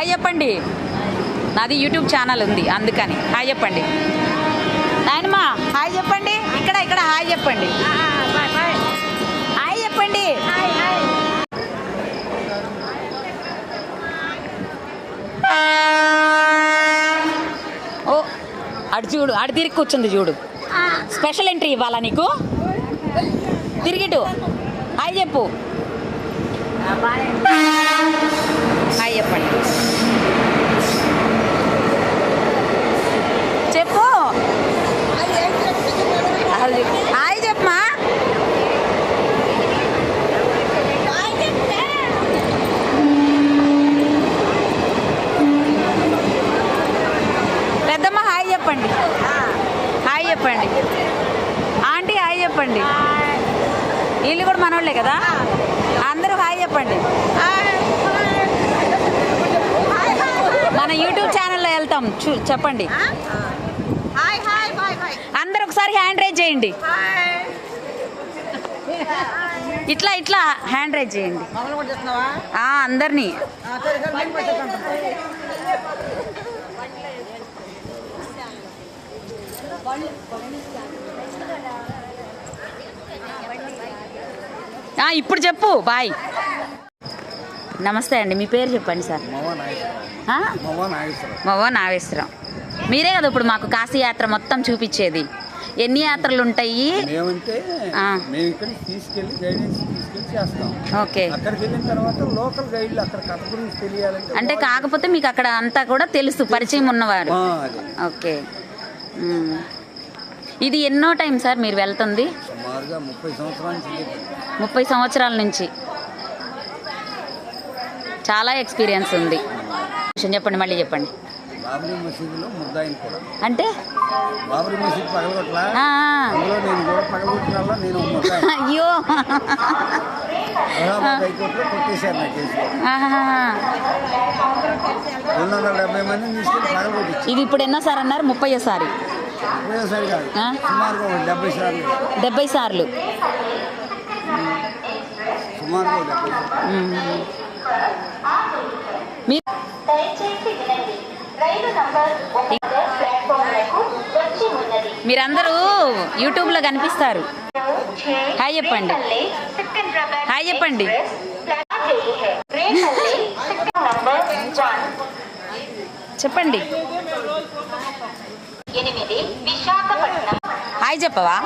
Hi చెప్పండి. నాది YouTube channel ఉంది అందుకని. హాయ్ చెప్పండి. నాయనమ్మా హాయ్ చెప్పండి. ఇక్కడ ఇక్కడ హాయ్ చెప్పండి. హాయ్ చెప్పండి. ఓ అటు చూడు అటు తిరిగి కూర్చుంది చూడు. స్పెషల్ ఎంట్రీ ఇవ్వాలా నీకు? తిరిగిటు హాయ్ చెప్పు. హాయ్ చెప్పండి. చెప్పు. హాయ్ చెప్పమా? పెద్దమ్మ హాయ్ చెప్పండి. హాయ్ చెప్పండి. ఆంటీ హాయ్ చెప్పండి. వీళ్ళు కూడా మనోళ్ళే కదా? అందరూ హాయ్ చెప్పండి. మన యూట్యూబ్ ఛానల్లో వెళ్తాం. చెప్పండి. అందరు ఒకసారి హ్యాండ్ రైజ్ చేయండి. ఇట్లా ఇట్లా హ్యాండ్ రైజ్ చేయండి. అందరినీ. ఇప్పుడు చెప్పు బాయ్. నమస్తే అండి మీ పేరు చెప్పండి సార్. మవ నాగేశ్వరం మీరే కదా ఇప్పుడు మాకు కాశీ యాత్ర మొత్తం చూపించేది. ఎన్ని యాత్రలు ఉంటాయి? ఓకే. అంటే కాకపోతే మీకు అక్కడ అంతా కూడా తెలుసు పరిచయం ఉన్నవారు. ఓకే. ఇది ఎన్నో టైం సార్ మీరు వెళ్తుంది? ముప్పై సంవత్సరాల నుంచి ఇదే పని. ముప్పై సంవత్సరాల నుంచి చాలా ఎక్స్పీరియన్స్ ఉంది. కొంచెం చెప్పండి మళ్ళీ చెప్పండి. బాబరీ మసీదులో ముద్దాయిని కూడా. అంటే? బాబరీ మసీద్ పగలగొట్లా? ఆ, అందులో నేను కూడా పగలగొట్టినల్లా నేను ఒక ముద్దాయి అయ్యో. అలహాబాద్ హైకోర్టులో కొట్టేశారు నా కేసు. ఆహాహా. రెండు వందల డెబ్బై మందిని తీసుకెళ్ళి పగలగొట్టించి ఇది ఇప్పుడు ఎన్నో సార్ అన్నారు? ముప్పై సారి. ఒకేసారి కాదు. ఆ? సుమారుగా ఒక డెబ్బై సార్లు. డెబ్బై సార్లు. మీరందరూ యూట్యూబ్లో కనిపిస్తారు. హాయ్ చెప్పండి. హాయ్ చెప్పండి. చెప్పండి. హాయ్ చెప్పవా?